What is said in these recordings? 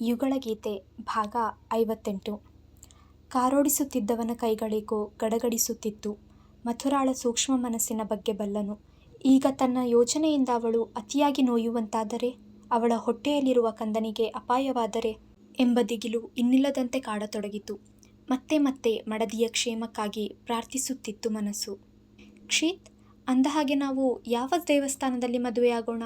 ಯುಗಳಗೀತೆ ಭಾಗ ಐವತ್ತೆಂಟು ಕಾರೋಡಿಸುತ್ತಿದ್ದವನ ಕೈಗಳಿಗೋ ಗಡಗಡಿಸುತ್ತಿತ್ತು. ಮಥುರಾಳ ಸೂಕ್ಷ್ಮ ಮನಸ್ಸಿನ ಬಗ್ಗೆ ಬಲ್ಲನು. ಈಗ ತನ್ನ ಯೋಜನೆಯಿಂದ ಅವಳು ಅತಿಯಾಗಿ ನೋಯುವಂತಾದರೆ, ಅವಳ ಹೊಟ್ಟೆಯಲ್ಲಿರುವ ಕಂದನಿಗೆ ಅಪಾಯವಾದರೆ ಎಂಬ ದಿಗಿಲು ಇನ್ನಿಲ್ಲದಂತೆ ಕಾಡತೊಡಗಿತು. ಮತ್ತೆ ಮತ್ತೆ ಮಡದಿಯ ಕ್ಷೇಮಕ್ಕಾಗಿ ಪ್ರಾರ್ಥಿಸುತ್ತಿತ್ತು ಮನಸ್ಸು. ಕ್ಷೀತ್ ಅಂದಹಾಗೆ ನಾವು ಯಾವ ದೇವಸ್ಥಾನದಲ್ಲಿ ಮದುವೆಯಾಗೋಣ?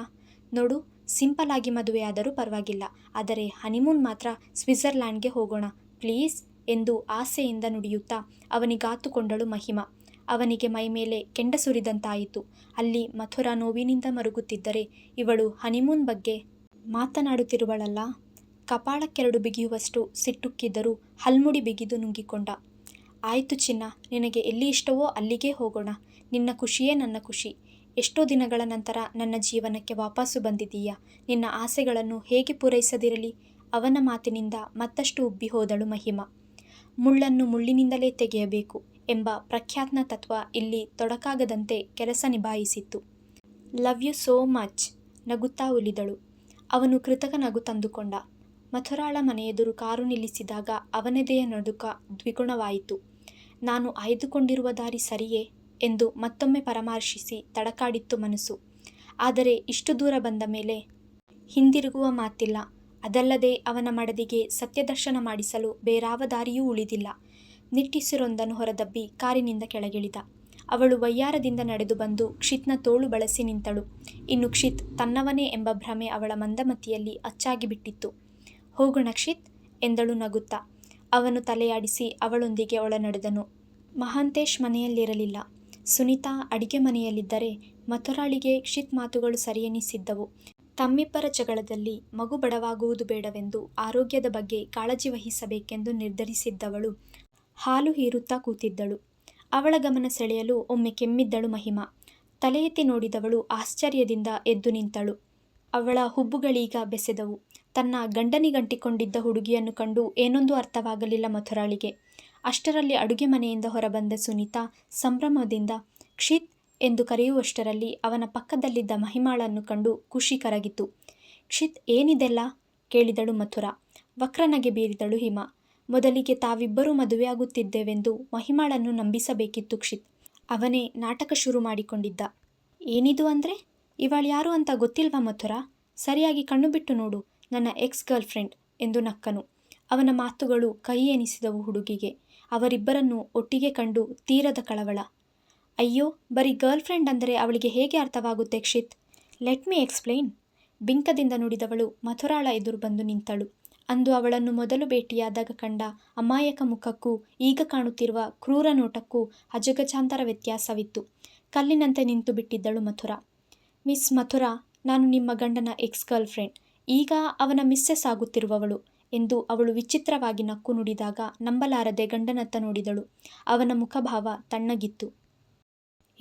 ನೋಡು, ಸಿಂಪಲ್ ಆಗಿ ಮದುವೆಯಾದರೂ ಪರವಾಗಿಲ್ಲ ಆದರೆ ಹನಿಮೂನ್ ಮಾತ್ರ ಸ್ವಿಟ್ಜರ್ಲ್ಯಾಂಡ್ಗೆ ಹೋಗೋಣ ಪ್ಲೀಸ್ ಎಂದು ಆಸೆಯಿಂದ ನುಡಿಯುತ್ತಾ ಅವನಿಗಾತುಕೊಂಡಳು ಮಹಿಮಾ. ಅವನಿಗೆ ಮೈಮೇಲೆ ಕೆಂಡ ಸುರಿದಂತಾಯಿತು. ಅಲ್ಲಿ ಮಥುರಾ ನೋವಿನಿಂದ ಮರುಗುತ್ತಿದ್ದರೆ, ಇವಳು ಹನಿಮೂನ್ ಬಗ್ಗೆ ಮಾತನಾಡುತ್ತಿರುವಳಲ್ಲ? ಕಪಾಳಕ್ಕೆರಡು ಬಿಗಿಯುವಷ್ಟು ಸಿಟ್ಟುಕ್ಕಿದ್ದರೂ ಹಲ್ಮುಡಿ ಬಿಗಿದು ನುಂಗಿಕೊಂಡ. ಆಯಿತು ಚಿನ್ನ ನಿನಗೆ ಎಲ್ಲಿ ಇಷ್ಟವೋ ಅಲ್ಲಿಗೇ ಹೋಗೋಣ. ನಿನ್ನ ಖುಷಿಯೇ ನನ್ನ ಖುಷಿ. ಎಷ್ಟೋ ದಿನಗಳ ನಂತರ ನನ್ನ ಜೀವನಕ್ಕೆ ವಾಪಸ್ಸು ಬಂದಿದ್ದೀಯ. ನಿನ್ನ ಆಸೆಗಳನ್ನು ಹೇಗೆ ಪೂರೈಸದಿರಲಿ? ಅವನ ಮಾತಿನಿಂದ ಮತ್ತಷ್ಟು ಉಬ್ಬಿ ಹೋದಳು ಮಹಿಮ ಮುಳ್ಳನ್ನು ಮುಳ್ಳಿನಿಂದಲೇ ತೆಗೆಯಬೇಕು ಎಂಬ ಪ್ರಖ್ಯಾತ್ನ ತತ್ವ ಇಲ್ಲಿ ತೊಡಕಾಗದಂತೆ ಕೆಲಸ ನಿಭಾಯಿಸಿತ್ತು. ಲವ್ ಯು ಸೋ ಮಚ್ ನಗುತ್ತಾ ಉಲಿದಳು ಅವನು ಕೃತಕ ನಗು ತಂದುಕೊಂಡ. ಮಥುರಾಳ ಮನೆಯೆದುರು ಕಾರು ನಿಲ್ಲಿಸಿದಾಗ ಅವನದೆಯ ನಡುಕ ದ್ವಿಗುಣವಾಯಿತು. ನಾನು ಆಯ್ದುಕೊಂಡಿರುವ ದಾರಿ ಸರಿಯೇ? ಎಂದು ಮತ್ತೊಮ್ಮೆ ಪರಾಮರ್ಶಿಸಿ ತಡಕಾಡಿತ್ತು ಮನಸ್ಸು. ಆದರೆ ಇಷ್ಟು ದೂರ ಬಂದ ಮೇಲೆ ಹಿಂದಿರುಗುವ ಮಾತಿಲ್ಲ. ಅದಲ್ಲದೆ ಅವನ ಮಡದಿಗೆ ಸತ್ಯದರ್ಶನ ಮಾಡಿಸಲು ಬೇರಾವ ದಾರಿಯೂ ಉಳಿದಿಲ್ಲ. ನಿಟ್ಟಿಸಿರೊಂದನ್ನು ಹೊರದಬ್ಬಿ ಕಾರಿನಿಂದ ಕೆಳಗಿಳಿದ. ಅವಳು ವಯ್ಯಾರದಿಂದ ನಡೆದು ಬಂದು ಕ್ಷಿತ್ನ ತೋಳು ಬಳಸಿ ನಿಂತಳು. ಇನ್ನು ಕ್ಷಿತ್ ತನ್ನವನೇ ಎಂಬ ಭ್ರಮೆ ಅವಳ ಮಂದಮತಿಯಲ್ಲಿ ಅಚ್ಚಾಗಿಬಿಟ್ಟಿತ್ತು. ಹೋಗೋಣ ಕ್ಷಿತ್ ಎಂದಳು ನಗುತ್ತಾ. ಅವನು ತಲೆಯಾಡಿಸಿ ಅವಳೊಂದಿಗೆ ಒಳನಡೆದನು. ಮಹಾಂತೇಶ್ ಮನೆಯಲ್ಲಿರಲಿಲ್ಲ. ಸುನೀತಾ ಅಡಿಗೆ ಮನೆಯಲ್ಲಿದ್ದರೆ ಮಥುರಾಳಿಗೆ ಕ್ಷಿತ್ ಮಾತುಗಳು ಸರಿಯೆನಿಸಿದ್ದವು. ತಮ್ಮಿಬ್ಬರ ಜಗಳದಲ್ಲಿ ಮಗು ಬಡವಾಗುವುದು ಬೇಡವೆಂದು ಆರೋಗ್ಯದ ಬಗ್ಗೆ ಕಾಳಜಿ ವಹಿಸಬೇಕೆಂದು ನಿರ್ಧರಿಸಿದ್ದವಳು ಹಾಲು ಹೀರುತ್ತಾ ಕೂತಿದ್ದಳು. ಅವಳ ಗಮನ ಸೆಳೆಯಲು ಒಮ್ಮೆ ಕೆಮ್ಮಿದ್ದಳು ಮಹಿಮಾ. ತಲೆ ನೋಡಿದವಳು ಆಶ್ಚರ್ಯದಿಂದ ಎದ್ದು ನಿಂತಳು. ಅವಳ ಹುಬ್ಬುಗಳೀಗ ಬೆಸೆದವು. ತನ್ನ ಗಂಡನಿಗಂಟಿಕೊಂಡಿದ್ದ ಹುಡುಗಿಯನ್ನು ಕಂಡು ಏನೊಂದು ಅರ್ಥವಾಗಲಿಲ್ಲ ಮಥುರಾಳಿಗೆ. ಅಷ್ಟರಲ್ಲಿ ಅಡುಗೆ ಮನೆಯಿಂದ ಹೊರಬಂದ ಸುನೀತಾ ಸಂಭ್ರಮದಿಂದ, ಕ್ಷಿತ್ ಎಂದು ಕರೆಯುವಷ್ಟರಲ್ಲಿ ಅವನ ಪಕ್ಕದಲ್ಲಿದ್ದ ಮಹಿಮಾಳನ್ನು ಕಂಡು ಖುಷಿ ಕರಗಿತು. ಕ್ಷಿತ್, ಏನಿದೆಲ್ಲ? ಕೇಳಿದಳು ಮಥುರ ವಕ್ರನಗೆ ಬೀರಿದಳು ಹಿಮ ಮೊದಲಿಗೆ ತಾವಿಬ್ಬರೂ ಮದುವೆಯಾಗುತ್ತಿದ್ದೇವೆಂದು ಮಹಿಮಾಳನ್ನು ನಂಬಿಸಬೇಕಿತ್ತು ಕ್ಷಿತ್. ಅವನೇ ನಾಟಕ ಶುರು ಮಾಡಿಕೊಂಡಿದ್ದ. ಏನಿದು ಅಂದ್ರೆ? ಇವಳ್ಯಾರು ಅಂತ ಗೊತ್ತಿಲ್ವಾ ಮಥುರ ಸರಿಯಾಗಿ ಕಣ್ಣು ಬಿಟ್ಟು ನೋಡು. ನನ್ನ ಎಕ್ಸ್ ಗರ್ಲ್ ಫ್ರೆಂಡ್ ಎಂದು ನಕ್ಕನು. ಅವನ ಮಾತುಗಳು ಕೈ ಎನಿಸಿದವು ಹುಡುಗಿಗೆ. ಅವರಿಬ್ಬರನ್ನೂ ಒಟ್ಟಿಗೆ ಕಂಡು ತೀರದ ಕಳವಳ. ಅಯ್ಯೋ, ಬರೀ ಗರ್ಲ್ ಫ್ರೆಂಡ್ ಅಂದರೆ ಅವಳಿಗೆ ಹೇಗೆ ಅರ್ಥವಾಗುತ್ತೆ ಕ್ಷಿತ್? ಲೆಟ್ ಮಿ ಎಕ್ಸ್ಪ್ಲೇನ್ ಬಿಂಕದಿಂದ ನುಡಿದವಳು ಮಥುರಾಳ ಎದುರು ಬಂದು ನಿಂತಳು. ಅಂದು ಅವಳನ್ನು ಮೊದಲು ಭೇಟಿಯಾದಾಗ ಕಂಡ ಅಮಾಯಕ ಮುಖಕ್ಕೂ ಈಗ ಕಾಣುತ್ತಿರುವ ಕ್ರೂರ ನೋಟಕ್ಕೂ ಅಜಗಜಾಂತರ ವ್ಯತ್ಯಾಸವಿತ್ತು. ಕಲ್ಲಿನಂತೆ ನಿಂತು ಬಿಟ್ಟಿದ್ದಳು ಮಥುರಾ. ಮಿಸ್ ಮಥುರಾ, ನಾನು ನಿಮ್ಮ ಗಂಡನ ಎಕ್ಸ್ ಗರ್ಲ್ ಫ್ರೆಂಡ್. ಈಗ ಅವನ ಮಿಸ್ಸೆಸ್ ಆಗುತ್ತಿರುವವಳು ಎಂದು ಅವಳು ವಿಚಿತ್ರವಾಗಿ ನಕ್ಕು ನುಡಿದಾಗ ನಂಬಲಾರದೆ ಗಂಡನತ್ತ ನೋಡಿದಳು. ಅವನ ಮುಖಭಾವ ತಣ್ಣಗಿತ್ತು.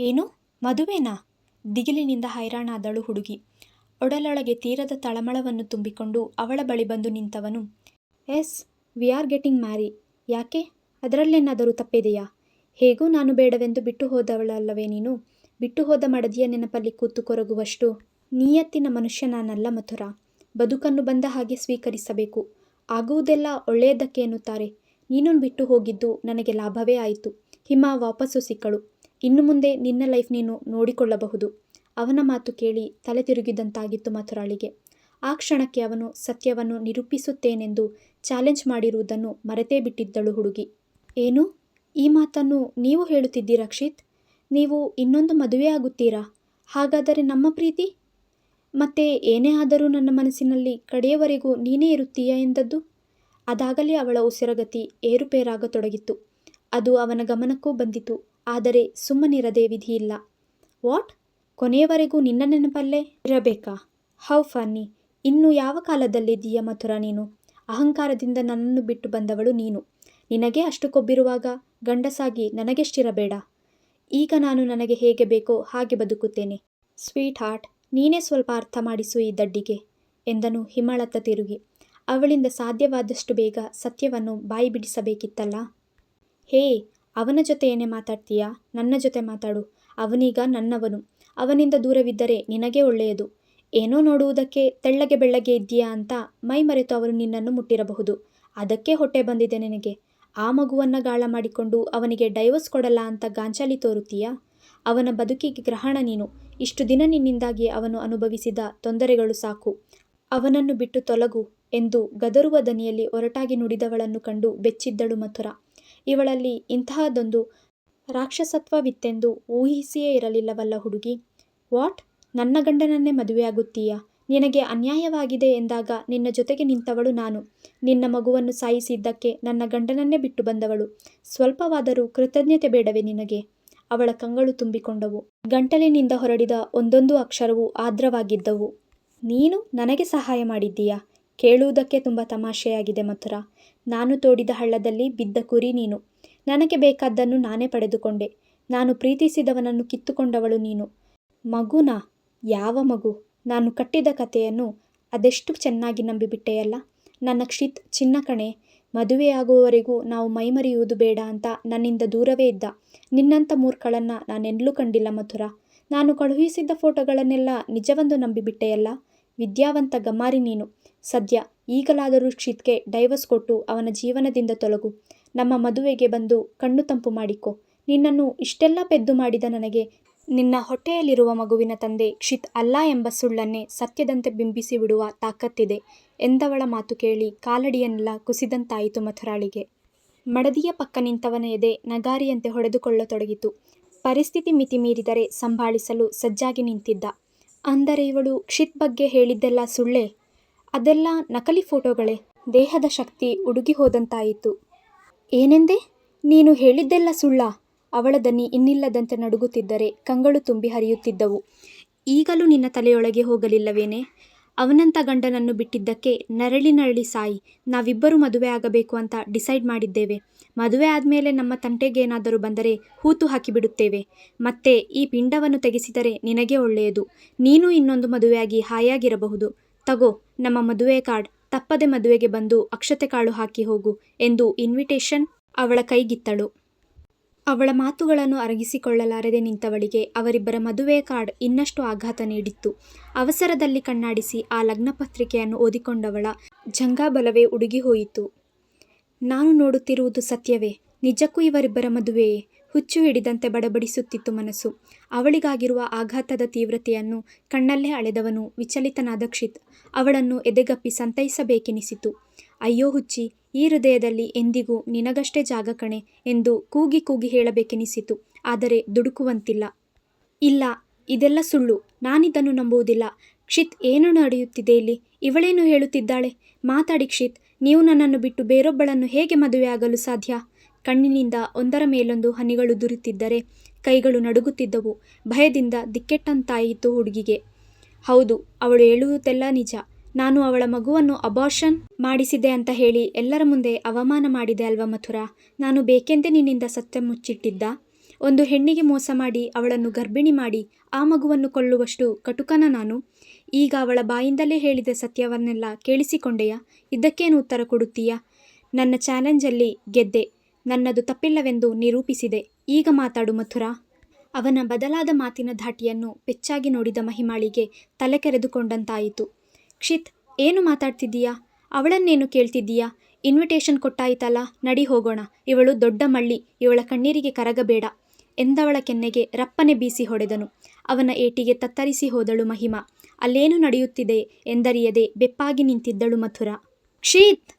ಏನು? ಮದುವೆನಾ? ದಿಗಿಲಿನಿಂದ ಹೈರಾಣಾದಳು ಹುಡುಗಿ. ಒಡಲೊಳಗೆ ತೀರದ ತಳಮಳವನ್ನು ತುಂಬಿಕೊಂಡು ಅವಳ ಬಳಿ ಬಂದು ನಿಂತವನು yes, we are getting marry ಯಾಕೆ? ಅದರಲ್ಲೇನಾದರೂ ತಪ್ಪಿದೆಯಾ? ಹೇಗೂ ನಾನು ಬೇಡವೆಂದು ಬಿಟ್ಟು ಹೋದವಳಲ್ಲವೇ ನೀನು? ಬಿಟ್ಟು ಹೋದ ಮಡದಿಯ ನೆನಪಲ್ಲಿ ಕೂತು ಕೊರಗುವಷ್ಟು ನೀಯತ್ತಿನ ಮನುಷ್ಯ ನಾನಲ್ಲ ಮಥುರಾ. ಬದುಕನ್ನು ಬಂದ ಹಾಗೆ ಸ್ವೀಕರಿಸಬೇಕು. ಆಗುವುದೆಲ್ಲ ಒಳ್ಳೆಯದಕ್ಕೆ ಎನ್ನುತ್ತಾರೆ. ನೀನೊಂದು ಬಿಟ್ಟು ಹೋಗಿದ್ದು ನನಗೆ ಲಾಭವೇ ಆಯಿತು. ಹಿಮಾ ವಾಪಸ್ಸು ಸಿಕ್ಕಳು. ಇನ್ನು ಮುಂದೆ ನಿನ್ನ ಲೈಫ್ ನೀನು ನೋಡಿಕೊಳ್ಳಬಹುದು. ಅವನ ಮಾತು ಕೇಳಿ ತಲೆ ತಿರುಗಿದಂತಾಗಿತ್ತು ಮಥುರಾಳಿಗೆ. ಆ ಕ್ಷಣಕ್ಕೆ ಅವನು ಸತ್ಯವನ್ನು ನಿರೂಪಿಸುತ್ತೇನೆಂದು ಚಾಲೆಂಜ್ ಮಾಡಿರುವುದನ್ನು ಮರೆತೇ ಬಿಟ್ಟಿದ್ದಳು ಹುಡುಗಿ. ಏನು? ಈ ಮಾತನ್ನು ನೀವು ಹೇಳುತ್ತಿದ್ದೀರಾ ರಕ್ಷಿತ್ ನೀವು ಇನ್ನೊಂದು ಮದುವೆ ಆಗುತ್ತೀರಾ ಹಾಗಾದರೆ ನಮ್ಮ ಪ್ರೀತಿ? ಮತ್ತೆ ಏನೇ ಆದರೂ ನನ್ನ ಮನಸ್ಸಿನಲ್ಲಿ ಕಡೆಯವರೆಗೂ ನೀನೇ ಇರುತ್ತೀಯ ಎಂದದ್ದು? ಅದಾಗಲೇ ಅವಳ ಉಸಿರಗತಿ ಏರುಪೇರಾಗತೊಡಗಿತ್ತು. ಅದು ಅವನ ಗಮನಕ್ಕೂ ಬಂದಿತು. ಆದರೆ ಸುಮ್ಮನಿರದೆ ವಿಧಿಯಿಲ್ಲ. ವಾಟ್? ಕೊನೆಯವರೆಗೂ ನಿನ್ನ ನೆನಪಲ್ಲೇ ಇರಬೇಕಾ? How funny. ಇನ್ನು ಯಾವ ಕಾಲದಲ್ಲಿದ್ದೀಯ ಮಥುರಾ ನೀನು? ಅಹಂಕಾರದಿಂದ ನನ್ನನ್ನು ಬಿಟ್ಟು ಬಂದವಳು ನೀನು. ನಿನಗೆ ಅಷ್ಟು ಕೊಬ್ಬಿರುವಾಗ ಗಂಡಸಾಗಿ ನನಗೆಷ್ಟಿರಬೇಡ? ಈಗ ನಾನು ನನಗೆ ಹೇಗೆ ಬೇಕೋ ಹಾಗೆ ಬದುಕುತ್ತೇನೆ. ಸ್ವೀಟ್ ಹಾರ್ಟ್, ನೀನೇ ಸ್ವಲ್ಪ ಅರ್ಥ ಮಾಡಿಸು ಈ ದಡ್ಡಿಗೆ ಎಂದನು ಹಿಮಾಳತ್ತ ತಿರುಗಿ. ಅವಳಿಂದ ಸಾಧ್ಯವಾದಷ್ಟು ಬೇಗ ಸತ್ಯವನ್ನು ಬಾಯಿ ಬಿಡಿಸಬೇಕಿತ್ತಲ್ಲ ಹೇ, ಅವನ ಜೊತೆ ಏನೇ ಮಾತಾಡ್ತೀಯಾ? ನನ್ನ ಜೊತೆ ಮಾತಾಡು. ಅವನೀಗ ನನ್ನವನು. ಅವನಿಂದ ದೂರವಿದ್ದರೆ ನಿನಗೆ ಒಳ್ಳೆಯದು. ಏನೋ ನೋಡುವುದಕ್ಕೆ ತೆಳ್ಳಗೆ ಬೆಳ್ಳಗೆ ಇದ್ದೀಯಾ ಅಂತ ಮೈ ಮರೆತು ಅವರು ನಿನ್ನನ್ನು ಮುಟ್ಟಿರಬಹುದು ಅದಕ್ಕೆ ಹೊಟ್ಟೆ ಬಂದಿದೆ ನಿನಗೆ ಆ ಮಗುವನ್ನು ಗಾಳ ಮಾಡಿಕೊಂಡು ಅವನಿಗೆ ಡೈವರ್ಸ್ ಕೊಡಲ್ಲ ಅಂತ ಗಾಂಚಾಲಿ ತೋರುತ್ತೀಯಾ ಅವನ ಬದುಕಿಗೆ ಗ್ರಹಣ ನೀನು ಇಷ್ಟು ದಿನ ನಿನ್ನಿಂದಾಗಿ ಅವನು ಅನುಭವಿಸಿದ ತೊಂದರೆಗಳು ಸಾಕು. ಅವನನ್ನು ಬಿಟ್ಟು ತೊಲಗು ಎಂದು ಗದರುವ ದನಿಯಲ್ಲಿ ಒರಟಾಗಿ ನುಡಿದವಳನ್ನು ಕಂಡು ಬೆಚ್ಚಿದ್ದಳು ಮಥುರ. ಇವಳಲ್ಲಿ ಇಂತಹದೊಂದು ರಾಕ್ಷಸತ್ವವಿತ್ತೆಂದು ಊಹಿಸಿಯೇ ಇರಲಿಲ್ಲವಲ್ಲ ಹುಡುಗಿ. ವಾಟ್? ನನ್ನ ಗಂಡನನ್ನೇ ಮದುವೆಯಾಗುತ್ತೀಯಾ? ನಿನಗೆ ಅನ್ಯಾಯವಾಗಿದೆ ಎಂದಾಗ ನಿನ್ನ ಜೊತೆಗೆ ನಿಂತವಳು ನಾನು. ನಿನ್ನ ಮಗುವನ್ನು ಸಾಯಿಸಿದ್ದಕ್ಕೆ ನನ್ನ ಗಂಡನನ್ನೇ ಬಿಟ್ಟು ಬಂದವಳು. ಸ್ವಲ್ಪವಾದರೂ ಕೃತಜ್ಞತೆ ಬೇಡವೇ ನಿನಗೆ? ಅವಳ ಕಂಗಳು ತುಂಬಿಕೊಂಡವು. ಗಂಟಲಿನಿಂದ ಹೊರಡಿದ ಒಂದೊಂದು ಅಕ್ಷರವು ಆರ್ದ್ರವಾಗಿದ್ದವು. ನೀನು ನನಗೆ ಸಹಾಯ ಮಾಡಿದ್ದೀಯಾ? ಕೇಳುವುದಕ್ಕೆ ತುಂಬ ತಮಾಷೆಯಾಗಿದೆ ಮಥುರ. ನಾನು ತೋಡಿದ ಹಳ್ಳದಲ್ಲಿ ಬಿದ್ದ ಕುರಿ ನೀನು. ನನಗೆ ಬೇಕಾದ್ದನ್ನು ನಾನೇ ಪಡೆದುಕೊಂಡೆ. ನಾನು ಪ್ರೀತಿಸಿದವನನ್ನು ಕಿತ್ತುಕೊಂಡವಳು ನೀನು. ಮಗುನಾ? ಯಾವ ಮಗು? ನಾನು ಕಟ್ಟಿದ ಕಥೆಯನ್ನು ಅದೆಷ್ಟು ಚೆನ್ನಾಗಿ ನಂಬಿಬಿಟ್ಟೆಯಲ್ಲ? ನನ್ನ ಕ್ಷಿತ್, ಚಿನ್ನ ಕಣೆ ಮದುವೆಯಾಗುವವರೆಗೂ ನಾವು ಮೈಮರೆಯುವುದು ಬೇಡ ಅಂತ ನನ್ನಿಂದ ದೂರವೇ ಇದ್ದ. ನಿನ್ನಂಥ ಮೂರ್ಖಳನ್ನ ನಾನೆಲ್ಲೂ ಕಂಡಿಲ್ಲ ಮಥುರ. ನಾನು ಕಳುಹಿಸಿದ್ದ ಫೋಟೋಗಳನ್ನೆಲ್ಲ ನಿಜವೆಂದು ನಂಬಿಬಿಟ್ಟೆಯಲ್ಲ? ವಿದ್ಯಾವಂತ ಗಮಾರಿ ನೀನು. ಸದ್ಯ ಈಗಲಾದರೂ ಕ್ಷಿತ್ಗೆ ಡೈವರ್ಸ್ ಕೊಟ್ಟು ಅವನ ಜೀವನದಿಂದ ತೊಲಗು. ನಮ್ಮ ಮದುವೆಗೆ ಬಂದು ಕಣ್ಣು ತಂಪು ಮಾಡಿಕೊ. ನಿನ್ನನ್ನು ಇಷ್ಟೆಲ್ಲ ಪೆದ್ದು ಮಾಡಿದ ನನಗೆ ನಿನ್ನ ಹೊಟ್ಟೆಯಲ್ಲಿರುವ ಮಗುವಿನ ತಂದೆ ಕ್ಷಿತ್ ಅಲ್ಲ ಎಂಬ ಸುಳ್ಳನ್ನೇ ಸತ್ಯದಂತೆ ಬಿಂಬಿಸಿ ಬಿಡುವ ತಾಕತ್ತಿದೆ. ಎಂದವಳ ಮಾತು ಕೇಳಿ ಕಾಲಡಿಯನ್ನೆಲ್ಲ ಕುಸಿದಂತಾಯಿತು ಮಥುರಾಳಿಗೆ. ಮಡದಿಯ ಪಕ್ಕ ನಿಂತವನ ಎದೆ ನಗಾರಿಯಂತೆ ಹೊಡೆದುಕೊಳ್ಳತೊಡಗಿತು. ಪರಿಸ್ಥಿತಿ ಮಿತಿ ಮೀರಿದರೆ ಸಂಭಾಳಿಸಲು ಸಜ್ಜಾಗಿ ನಿಂತಿದ್ದ. ಅಂದರೆ ಇವಳು ಕ್ಷಿತ್ ಬಗ್ಗೆ ಹೇಳಿದ್ದೆಲ್ಲ ಸುಳ್ಳೇ? ಅದೆಲ್ಲ ನಕಲಿ ಫೋಟೋಗಳೇ? ದೇಹದ ಶಕ್ತಿ ಉಡುಗಿ ಹೋದಂತಾಯಿತು. ಏನೆಂದೆ? ನೀನು ಹೇಳಿದ್ದೆಲ್ಲ ಸುಳ್ಳ? ಅವಳ ದನಿ ಇನ್ನಿಲ್ಲದಂತೆ ನಡುಗುತ್ತಿದ್ದರೆ ಕಂಗಳು ತುಂಬಿ ಹರಿಯುತ್ತಿದ್ದವು. ಈಗಲೂ ನಿನ್ನ ತಲೆಯೊಳಗೆ ಹೋಗಲಿಲ್ಲವೇನೆ? ಅವನಂಥ ಗಂಡನನ್ನು ಬಿಟ್ಟಿದ್ದಕ್ಕೆ ನರಳಿ ನರಳಿ ಸಾಯಿ, ನಾವಿಬ್ಬರೂ ಮದುವೆ ಆಗಬೇಕು ಅಂತ ಡಿಸೈಡ್ ಮಾಡಿದ್ದೇವೆ. ಮದುವೆ ಆದಮೇಲೆ ನಮ್ಮ ತಂಟೆಗೇನಾದರೂ ಬಂದರೆ ಹೂತು ಹಾಕಿಬಿಡುತ್ತೇವೆ. ಮತ್ತೆ ಈ ಪಿಂಡವನ್ನು ತೆಗೆಸಿದರೆ ನಿನಗೆ ಒಳ್ಳೆಯದು. ನೀನು ಇನ್ನೊಂದು ಮದುವೆಯಾಗಿ ಹಾಯಾಗಿರಬಹುದು. ತಗೋ, ನಮ್ಮ ಮದುವೆ ಕಾರ್ಡ್ ತಪ್ಪದೆ ಮದುವೆಗೆ ಬಂದು ಅಕ್ಷತೆ ಕಾಳು ಹಾಕಿ ಹೋಗು ಎಂದು ಇನ್ವಿಟೇಷನ್ ಅವಳ ಕೈಗಿತ್ತಳು. ಅವಳ ಮಾತುಗಳನ್ನು ಅರಗಿಸಿಕೊಳ್ಳಲಾರದೆ ನಿಂತವಳಿಗೆ ಅವರಿಬ್ಬರ ಮದುವೆ ಕಾರ್ಡ್ ಇನ್ನಷ್ಟು ಆಘಾತ ನೀಡಿತ್ತು. ಅವಸರದಲ್ಲಿ ಕಣ್ಣಾಡಿಸಿ ಆ ಲಗ್ನಪತ್ರಿಕೆಯನ್ನು ಓದಿಕೊಂಡವಳ ಜಂಗಾಬಲವೇ ಉಡುಗಿ ಹೋಯಿತು. ನಾನು ನೋಡುತ್ತಿರುವುದು ಸತ್ಯವೇ, ನಿಜಕ್ಕೂ ಇವರಿಬ್ಬರ ಮದುವೆಯೇ? ಹುಚ್ಚು ಹಿಡಿದಂತೆ ಬಡಬಡಿಸುತ್ತಿತ್ತು ಮನಸ್ಸು. ಅವಳಿಗಾಗಿರುವ ಆಘಾತದ ತೀವ್ರತೆಯನ್ನು ಕಣ್ಣಲ್ಲೇ ಅಳೆದವನು ವಿಚಲಿತನಾದ ಕ್ಷಿತ್. ಅವಳನ್ನು ಎದೆಗಪ್ಪಿ ಸಂತೈಸಬೇಕೆನಿಸಿತು. ಅಯ್ಯೋ ಹುಚ್ಚಿ ಈ ಹೃದಯದಲ್ಲಿ ಎಂದಿಗೂ ನಿನಗಷ್ಟೇ ಜಾಗ ಕಣೆ ಎಂದು ಕೂಗಿ ಕೂಗಿ ಹೇಳಬೇಕೆನಿಸಿತು. ಆದರೆ ದುಡುಕುವಂತಿಲ್ಲ. ಇಲ್ಲ, ಇದೆಲ್ಲ ಸುಳ್ಳು. ನಾನಿದನ್ನು ನಂಬುವುದಿಲ್ಲ. ಕ್ಷಿತ್, ಏನು ನಡೆಯುತ್ತಿದೆ ಇಲ್ಲಿ? ಇವಳೇನು ಹೇಳುತ್ತಿದ್ದಾಳೆ? ಮಾತಾಡಿ ಕ್ಷಿತ್, ನೀವು ನನ್ನನ್ನು ಬಿಟ್ಟು ಬೇರೊಬ್ಬಳನ್ನು ಹೇಗೆ ಮದುವೆಯಾಗಲು ಸಾಧ್ಯ? ಕಣ್ಣಿನಿಂದ ಒಂದರ ಮೇಲೊಂದು ಹನಿಗಳು ದುರುತ್ತಿದ್ದರೆ ಕೈಗಳು ನಡುಗುತ್ತಿದ್ದವು. ಭಯದಿಂದ ದಿಕ್ಕೆಟ್ಟಂತಾಯಿತು ಹುಡುಗಿಗೆ. ಹೌದು, ಅವಳು ಹೇಳುವುದೆಲ್ಲ ನಿಜ. ನಾನು ಅವಳ ಮಗುವನ್ನು ಅಬಾರ್ಷನ್ ಮಾಡಿಸಿದೆ ಅಂತ ಹೇಳಿ ಎಲ್ಲರ ಮುಂದೆ ಅವಮಾನ ಮಾಡಿದೆ ಅಲ್ವಾ ಮಥುರಾ? ನಾನು ಬೇಕೆಂದೇ ನಿನ್ನಿಂದ ಸತ್ಯ ಮುಚ್ಚಿಟ್ಟಿದ್ದ? ಒಂದು ಹೆಣ್ಣಿಗೆ ಮೋಸ ಮಾಡಿ ಅವಳನ್ನು ಗರ್ಭಿಣಿ ಮಾಡಿ ಆ ಮಗುವನ್ನು ಕೊಲ್ಲುವಷ್ಟು ಕಟುಕನ ನಾನು? ಈಗ ಅವಳ ಬಾಯಿಂದಲೇ ಹೇಳಿದ ಸತ್ಯವನ್ನೆಲ್ಲ ಕೇಳಿಸಿಕೊಂಡೆಯಾ? ಇದಕ್ಕೇನು ಉತ್ತರ ಕೊಡುತ್ತೀಯಾ? ನನ್ನ ಚಾಲೆಂಜಲ್ಲಿ ಗೆದ್ದೆ. ನನ್ನದು ತಪ್ಪಿಲ್ಲವೆಂದು ನಿರೂಪಿಸಿದೆ. ಈಗ ಮಾತಾಡು ಮಥುರಾ. ಅವನ ಬದಲಾದ ಮಾತಿನ ಧಾಟಿಯನ್ನು ಪೆಚ್ಚಾಗಿ ನೋಡಿದ ಮಹಿಮಾಳಿಗೆ ತಲೆ ಕೆರೆದುಕೊಂಡಂತಾಯಿತು ಕ್ಷಿತ್, ಏನು ಮಾತಾಡ್ತಿದ್ದೀಯಾ? ಅವಳನ್ನೇನು ಕೇಳ್ತಿದ್ದೀಯಾ? ಇನ್ವಿಟೇಷನ್ ಕೊಟ್ಟಾಯಿತಲ್ಲ, ನಡಿ ಹೋಗೋಣ. ಇವಳು ದೊಡ್ಡ ಮಳ್ಳಿ, ಇವಳ ಕಣ್ಣೀರಿಗೆ ಕರಗಬೇಡ ಎಂದವಳ ಕೆನ್ನೆಗೆ ರಪ್ಪನೆ ಬೀಸಿ ಹೊಡೆದನು. ಅವನ ಏಟಿಗೆ ತತ್ತರಿಸಿ ಹೋದಳು ಮಹಿಮಾ. ಅಲ್ಲೇನು ನಡೆಯುತ್ತಿದೆ ಎಂದರಿಯದೆ ಬೆಪ್ಪಾಗಿ ನಿಂತಿದ್ದಳು ಮಥುರ. ಕ್ಷೀತ್!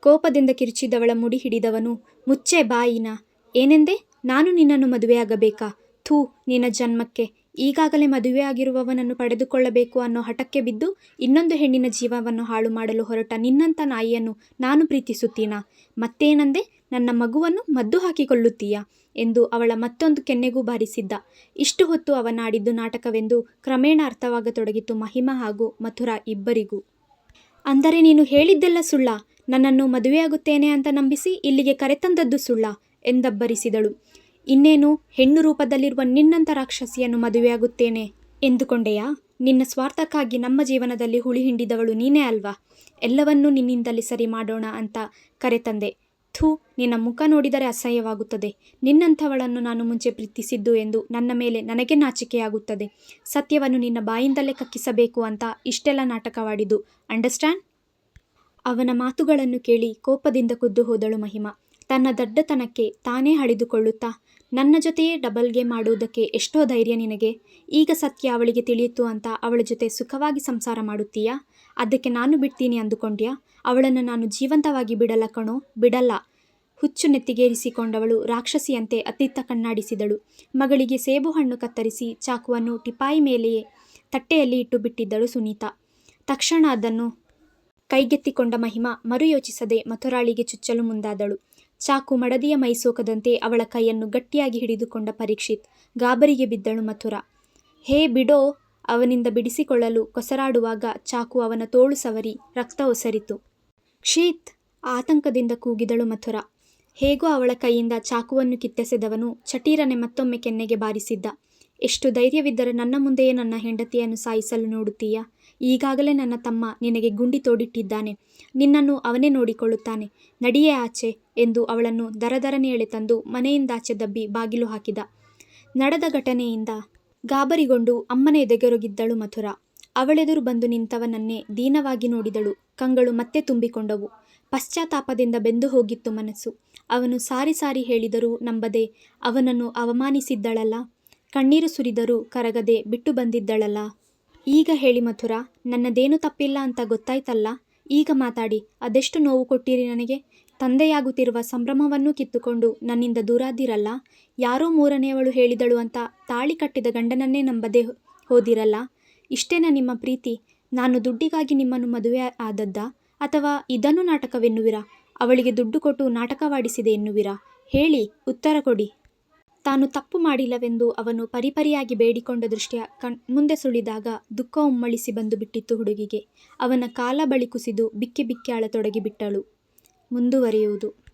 ಕೋಪದಿಂದ ಕಿರುಚಿದವಳ ಮುಡಿ ಹಿಡಿದವನು, ಮುಚ್ಚೆ ಬಾಯಿನ. ಏನೆಂದೆ? ನಾನು ನಿನ್ನನ್ನು ಮದುವೆಯಾಗಬೇಕಾ? ಥೂ, ನಿನ್ನ ಜನ್ಮಕ್ಕೆ. ಈಗಾಗಲೇ ಮದುವೆಯಾಗಿರುವವನನ್ನು ಪಡೆದುಕೊಳ್ಳಬೇಕು ಅನ್ನೋ ಹಠಕ್ಕೆ ಬಿದ್ದು ಇನ್ನೊಂದು ಹೆಣ್ಣಿನ ಜೀವವನ್ನು ಹಾಳು ಮಾಡಲು ಹೊರಟ ನಿನ್ನಂಥ ನಾಯಿಯನ್ನು ನಾನು ಪ್ರೀತಿಸುತ್ತೀನಾ? ಮತ್ತೇನಂದೆ, ನನ್ನ ಮಗುವನ್ನು ಮದ್ದು ಹಾಕಿಕೊಳ್ಳುತ್ತೀಯಾ? ಎಂದು ಅವಳ ಮತ್ತೊಂದು ಕೆನ್ನೆಗೂ ಬಾರಿಸಿದ್ದ. ಇಷ್ಟು ಹೊತ್ತು ಅವನಾಡಿದ್ದು ನಾಟಕವೆಂದು ಕ್ರಮೇಣ ಅರ್ಥವಾಗತೊಡಗಿತು ಮಹಿಮಾ ಹಾಗೂ ಮಥುರಾ ಇಬ್ಬರಿಗೂ. ಅಂದರೆ ನೀನು ಹೇಳಿದ್ದೆಲ್ಲ ಸುಳ್ಳ? ನನ್ನನ್ನು ಮದುವೆಯಾಗುತ್ತೇನೆ ಅಂತ ನಂಬಿಸಿ ಇಲ್ಲಿಗೆ ಕರೆತಂದದ್ದು ಸುಳ್ಳ? ಎಂದಬ್ಬರಿಸಿದಳು. ಇನ್ನೇನು ಹೆಣ್ಣು ರೂಪದಲ್ಲಿರುವ ನಿನ್ನಂಥ ರಾಕ್ಷಸಿಯನ್ನು ಮದುವೆಯಾಗುತ್ತೇನೆ? ಎಂದುಕೊಂಡೆಯಾ? ನಿನ್ನ ಸ್ವಾರ್ಥಕ್ಕಾಗಿ ನಮ್ಮ ಜೀವನದಲ್ಲಿ ಹುಳಿ ಹಿಂಡಿದವಳು ನೀನೇ ಅಲ್ವಾ? ಎಲ್ಲವನ್ನೂ ನಿನ್ನಿಂದಲೇ ಸರಿ ಮಾಡೋಣ ಅಂತ ಕರೆತಂದೆ ಥೂ, ನಿನ್ನ ಮುಖ ನೋಡಿದರೆ ಅಸಹ್ಯವಾಗುತ್ತದೆ. ನಿನ್ನಂಥವಳನ್ನು ನಾನು ಮುಂಚೆ ಪ್ರೀತಿಸಿದ್ದು ಎಂದು ನನ್ನ ಮೇಲೆ ನನಗೆ ನಾಚಿಕೆಯಾಗುತ್ತದೆ. ಸತ್ಯವನ್ನು ನಿನ್ನ ಬಾಯಿಂದಲೇ ಕಕ್ಕಿಸಬೇಕು ಅಂತ ಇಷ್ಟೆಲ್ಲ ನಾಟಕವಾಡಿದು ಅಂಡರ್ಸ್ಟ್ಯಾಂಡ್? ಅವನ ಮಾತುಗಳನ್ನು ಕೇಳಿ ಕೋಪದಿಂದ ಕುದ್ದು ಹೋದಳು ಮಹಿಮಾ. ತನ್ನ ದಡ್ಡತನಕ್ಕೆ ತಾನೇ ಹಳಿದುಕೊಳ್ಳುತ್ತಾ ನನ್ನ ಜೊತೆಯೇ ಡಬಲ್ ಗೇಮ್ ಆಡುವುದಕ್ಕೆ ಎಷ್ಟೋ ಧೈರ್ಯ ನಿನಗೆ. ಈಗ ಸತ್ಯ ಅವಳಿಗೆ ತಿಳಿಯಿತು ಅಂತ ಅವಳ ಜೊತೆ ಸುಖವಾಗಿ ಸಂಸಾರ ಮಾಡುತ್ತೀಯಾ? ಅದಕ್ಕೆ ನಾನು ಬಿಡ್ತೀನಿ ಅಂದುಕೊಂಡ್ಯಾ? ಅವಳನ್ನು ನಾನು ಜೀವಂತವಾಗಿ ಬಿಡಲ್ಲ ಕಣೋ, ಬಿಡಲ್ಲ. ಹುಚ್ಚು ನೆತ್ತಿಗೇರಿಸಿಕೊಂಡವಳು ರಾಕ್ಷಸಿಯಂತೆ ಅತ್ತಿತ್ತ ಕಣ್ಣಾಡಿಸಿದಳು. ಮಗಳಿಗೆ ಸೇಬು ಹಣ್ಣು ಕತ್ತರಿಸಿ ಚಾಕುವನ್ನು ಟಿಪಾಯಿ ಮೇಲೆಯೇ ತಟ್ಟೆಯಲ್ಲಿ ಇಟ್ಟು ಬಿಟ್ಟಿದ್ದಳು ಸುನೀತಾ. ತಕ್ಷಣ ಅದನ್ನು ಕೈಗೆತ್ತಿಕೊಂಡ ಮಹಿಮಾ ಮರುಯೋಚಿಸದೆ ಮಥುರಾಳಿಗೆ ಚುಚ್ಚಲು ಮುಂದಾದಳು. ಚಾಕು ಮಡದಿಯ ಮೈಸೋಕದಂತೆ ಅವಳ ಕೈಯನ್ನು ಗಟ್ಟಿಯಾಗಿ ಹಿಡಿದುಕೊಂಡ ಪರೀಕ್ಷಿತ್ ಗಾಬರಿಗೆ ಬಿದ್ದಳು ಮಥುರ. ಹೇ ಬಿಡೋ, ಅವನಿಂದ ಬಿಡಿಸಿಕೊಳ್ಳಲು ಕೊಸರಾಡುವಾಗ ಚಾಕು ಅವನ ತೋಳು ಸವರಿ, ರಕ್ತ ಒಸರಿತು. ಕ್ಷೀತ್! ಆತಂಕದಿಂದ ಕೂಗಿದಳು ಮಥುರ. ಹೇಗೋ ಅವಳ ಕೈಯಿಂದ ಚಾಕುವನ್ನು ಕಿತ್ತೆಸೆದವನು ಚಟೀರನೆ ಮತ್ತೊಮ್ಮೆ ಕೆನ್ನೆಗೆ ಬಾರಿಸಿದ್ದ. ಎಷ್ಟು ಧೈರ್ಯವಿದ್ದರೆ ನನ್ನ ಮುಂದೆಯೇ ನನ್ನ ಹೆಂಡತಿಯನ್ನು ಸಾಯಿಸಲು ನೋಡುತ್ತೀಯ? ಈಗಾಗಲೇ ನನ್ನ ತಮ್ಮ ನಿನಗೆ ಗುಂಡಿ ತೋಡಿಟ್ಟಿದ್ದಾನೆ. ನಿನ್ನನ್ನು ಅವನೇ ನೋಡಿಕೊಳ್ಳುತ್ತಾನೆ. ನಡಿಯೇ ಆಚೆ ಎಂದು ಅವಳನ್ನು ದರದರನೆ ಎಳೆತಂದು ಮನೆಯಿಂದಾಚೆ ದಬ್ಬಿ ಬಾಗಿಲು ಹಾಕಿದ. ನಡೆದ ಘಟನೆಯಿಂದ ಗಾಬರಿಗೊಂಡು ಅಮ್ಮನ ಎದೆಗೆರಗಿದ್ದಳು ಮಥುರ. ಅವಳೆದುರು ಬಂದು ನಿಂತವನನ್ನೇ ದೀನವಾಗಿ ನೋಡಿದಳು. ಕಂಗಳು ಮತ್ತೆ ತುಂಬಿಕೊಂಡವು. ಪಶ್ಚಾತ್ತಾಪದಿಂದ ಬೆಂದು ಹೋಗಿತ್ತು ಮನಸ್ಸು. ಅವನು ಸಾರಿ ಸಾರಿ ಹೇಳಿದರೂ ನಂಬದೆ ಅವನನ್ನು ಅವಮಾನಿಸಿದ್ದಳಲ್ಲ. ಕಣ್ಣೀರು ಸುರಿದರೂ ಕರಗದೆ ಬಿಟ್ಟು ಬಂದಿದ್ದಳಲ್ಲ. ಈಗ ಹೇಳಿ ಮಥುರಾ, ನನ್ನದೇನು ತಪ್ಪಿಲ್ಲ ಅಂತ ಗೊತ್ತಾಯ್ತಲ್ಲ? ಈಗ ಮಾತಾಡಿ, ಅದೆಷ್ಟು ನೋವು ಕೊಟ್ಟಿರಿ ನನಗೆ? ತಂದೆಯಾಗುತ್ತಿರುವ ಸಂಭ್ರಮವನ್ನೂ ಕಿತ್ತುಕೊಂಡು ನನ್ನಿಂದ ದೂರಾದಿರಲ್ಲ ಯಾರೋ ಮೂರನೆಯವಳು ಹೇಳಿದಳು ಅಂತ ತಾಳಿ ಕಟ್ಟಿದ ಗಂಡನನ್ನೇ ನಂಬದೆ ಹೋದಿರಲ್ಲ? ಇಷ್ಟೇನ ನಿಮ್ಮ ಪ್ರೀತಿ? ನಾನು ದುಡ್ಡಿಗಾಗಿ ನಿಮ್ಮನ್ನು ಮದುವೆ ಆದದ್ದಾ? ಅಥವಾ ಇದನ್ನು ನಾಟಕವೆನ್ನುವಿರಾ? ಅವಳಿಗೆ ದುಡ್ಡು ಕೊಟ್ಟು ನಾಟಕವಾಡಿಸಿದೆ ಎನ್ನುವಿರಾ? ಹೇಳಿ, ಉತ್ತರ ಕೊಡಿ. ತಾನು ತಪ್ಪು ಮಾಡಿಲ್ಲವೆಂದು ಅವನು ಪರಿಪರಿಯಾಗಿ ಬೇಡಿಕೊಂಡ ದೃಷ್ಟಿಯ ಕಣ್ ಮುಂದೆ ಸುಳಿದಾಗ ದುಃಖ ಉಮ್ಮಳಿಸಿ ಬಂದು ಬಿಟ್ಟಿತ್ತು ಹುಡುಗಿಗೆ. ಅವನ ಕಾಲ ಬಳಿ ಕುಸಿದು ಬಿಕ್ಕಿ ಬಿಕ್ಕಿ ಅಳತೊಡಗಿಬಿಟ್ಟಳು. ಮುಂದುವರಿಯುವುದು.